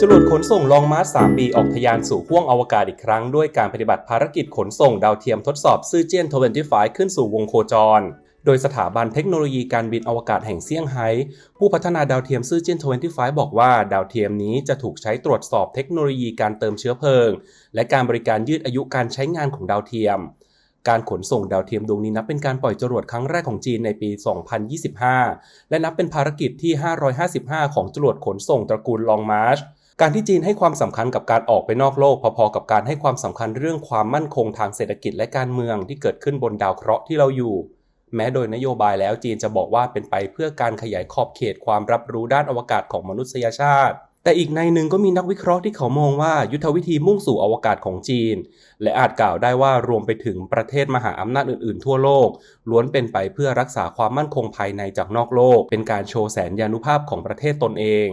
จรวดขนส่งลองมาร์ส3ปีออกทะยานสู่ห้วงอวกาศอีกครั้ง ด้วยการปฏิบัติภารกิจขนส่งดาวเทียมทดสอบซื่อเจี้ยน 25 ขึ้นสู่วงโคจร โดยสถาบันเทคโนโลยีการบินอวกาศแห่งเซี่ยงไฮ้ผู้พัฒนาดาวเทียมซื่อเจี้ยน 25 บอกว่า ดาวเทียมนี้จะถูกใช้ตรวจสอบเทคโนโลยีการเติมเชื้อเพลิง และการบริการยืดอายุการใช้งานของดาวเทียมการขนส่งดาวเทียมดวงนี้นับเป็นการปล่อยจรวดครั้งแรกของจีนในปี 2025 และนับเป็นภารกิจที่ 555 ของจรวดขนส่งตระกูลลองมาร์ช การที่จีนให้ความสำคัญกับการออกไปนอกโลก พอๆกับการให้ความสำคัญเรื่องความมั่นคงทางเศรษฐกิจและการเมืองที่เกิดขึ้นบนดาวเคราะห์ที่เราอยู่ แม้โดยนโยบายแล้วจีนจะบอกว่าเป็นไปเพื่อการขยายขอบเขตความรับรู้ด้านอวกาศของมนุษยชาติ แต่อีกในหนึ่งก็มีนักวิเคราะห์ที่เขามองว่ายุทธวิธีมุ่งสู่อวกาศของจีน และอาจกล่าวได้ว่ารวมไปถึงประเทศมหาอำนาจอื่นๆ ทั่วโลก ล้วนเป็นไปเพื่อรักษาความมั่นคงภายในจากนอกโลก เป็นการโชว์แสนยานุภาพของประเทศตนเอง